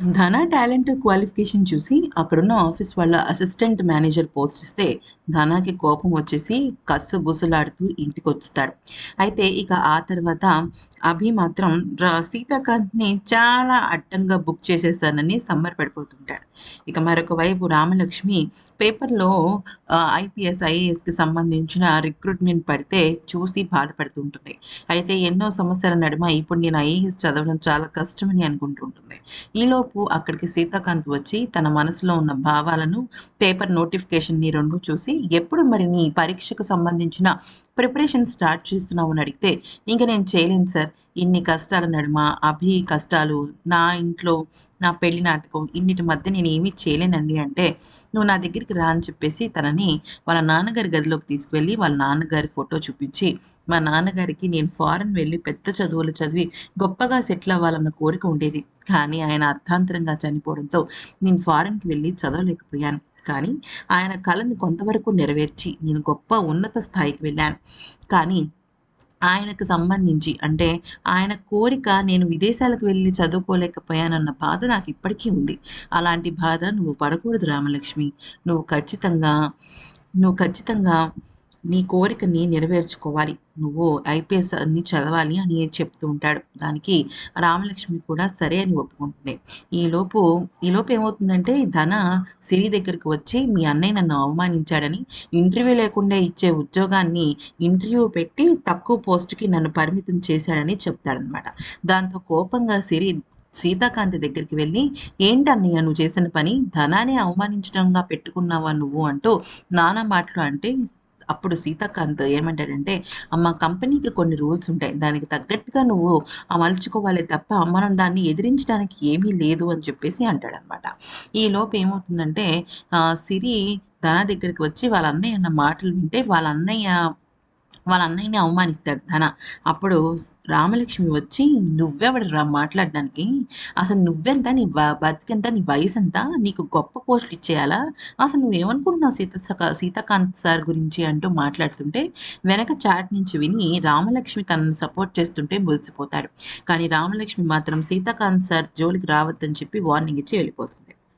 ధన talent qualification చూసి అక్కడున్న ఆఫీస్ వాళ్ళ అసిస్టెంట్ మేనేజర్ పోస్ట్ ఇస్తే ధనాకి కోపం వచ్చేసి కస్సు బుసులాడుతూ ఇంటికి వచ్చుతాడు. అయితే ఇక ఆ తర్వాత అభి మాత్రం సీతాకాంత్ని చాలా అడ్డంగా బుక్ చేసేసానని పడిపోతుంటాడు. ఇక మరొక వైపు రామలక్ష్మి పేపర్లో ఐపీఎస్ ఐఏఎస్కి సంబంధించిన రిక్రూట్మెంట్ పడితే చూసి బాధపడుతుంటుంది. అయితే ఎన్నో సమస్యల నడుమ ఇప్పుడు నేను ఐఏఎస్ చదవడం చాలా కష్టమని అనుకుంటుంటుంది. లోపు అక్కడికి సీతాకాంత్ వచ్చి తన మనసులో ఉన్న భావాలను పేపర్ నోటిఫికేషన్ని రెండు చూసి ఎప్పుడు మరి నీ పరీక్షకు సంబంధించిన ప్రిపరేషన్ స్టార్ట్ చేస్తున్నావు అని అడిగితే ఇంక నేను చేయలేను సార్. ఇన్ని కష్టాల నడుమ అభి కష్టాలు. నా ఇంట్లో నా పెళ్ళి నాటకం ఇన్నిటి మధ్య నేను ఏమీ చేయలేనండి అంటే నువ్వు నా దగ్గరికి రా అని చెప్పేసి తనని వాళ్ళ నాన్నగారి గదిలోకి తీసుకువెళ్ళి వాళ్ళ నాన్నగారి ఫోటో చూపించి మా నాన్నగారికి నేను ఫారెన్ వెళ్ళి పెద్ద చదువులు చదివి గొప్పగా సెటిల్ అవ్వాలన్న కోరిక ఉండేది. కానీ ఆయన అర్థాంతరంగా చనిపోవడంతో నేను ఫారెన్కి వెళ్ళి చదవలేకపోయాను. కానీ ఆయన కళను కొంతవరకు నెరవేర్చి నేను గొప్ప ఉన్నత స్థాయికి వెళ్ళాను. కానీ ఆయనకు సంబంధించి అంటే ఆయన కోరిక నేను విదేశాలకు వెళ్ళి చదువుకోలేకపోయానన్న బాధ నాకు ఇప్పటికీ ఉంది. అలాంటి బాధ నువ్వు పడకూడదు రామలక్ష్మి. నువ్వు ఖచ్చితంగా నువ్వు ఖచ్చితంగా నీ కోరికని నెరవేర్చుకోవాలి. నువ్వు ఐపీఎస్ అన్ని చదవాలి అని చెప్తూ ఉంటాడు. దానికి రామలక్ష్మి కూడా సరే అని ఒప్పుకుంటుంది. ఈలోపు ఈలోపు ఏమవుతుందంటే ధన సిరి దగ్గరికి వచ్చి మీ అన్నయ్య నన్ను అవమానించాడని ఇంటర్వ్యూ లేకుండా ఇచ్చే ఉద్యోగాన్ని ఇంటర్వ్యూ పెట్టి తక్కువ పోస్టుకి నన్ను పరిమితం చేశాడని చెప్తాడనమాట దాంతో కోపంగా సిరి సీతాకాంతి దగ్గరికి వెళ్ళి ఏంటన్నయ్య నువ్వు చేసిన పని? ధనాన్ని అవమానించడంగా పెట్టుకున్నావా నువ్వు? అంటూ నానా మాటలు అంటే అప్పుడు సీతాకాంత్ ఏమంటాడంటే అమ్మ కంపెనీకి కొన్ని రూల్స్ ఉంటాయి. దానికి తగ్గట్టుగా నువ్వు అమలుచుకోవాలి తప్ప మనం దాన్ని ఎదిరించడానికి ఏమీ లేదు అని చెప్పేసి అంటాడనమాట. ఈ లోపు ఏమవుతుందంటే ఆ, సిరి ధన దగ్గరికి వచ్చి వాళ్ళ అన్నయ్య అన్న మాటలు వింటే వాళ్ళ అన్నయ్య వాళ్ళ అన్నయ్యని అవమానిస్తాడు ధన. అప్పుడు రామలక్ష్మి వచ్చి నువ్వెవడరా మాట్లాడడానికి? అసలు నువ్వెంత నీ బతికెంత నీ వయసు ఎంత నీకు గొప్ప పోస్టులు ఇచ్చేయాలా? అసలు నువ్వేమనుకుంటున్నావు సీత సీతాకాంత్ సార్ గురించి? అంటూ మాట్లాడుతుంటే వెనక చాట్ నుంచి విని రామలక్ష్మి తనను సపోర్ట్ చేస్తుంటే మురిసిపోతాడు. కానీ రామలక్ష్మి మాత్రం సీతాకాంత్ సార్ జోలికి రావద్దని చెప్పి వార్నింగ్ ఇచ్చి వెళ్ళిపోతుంది.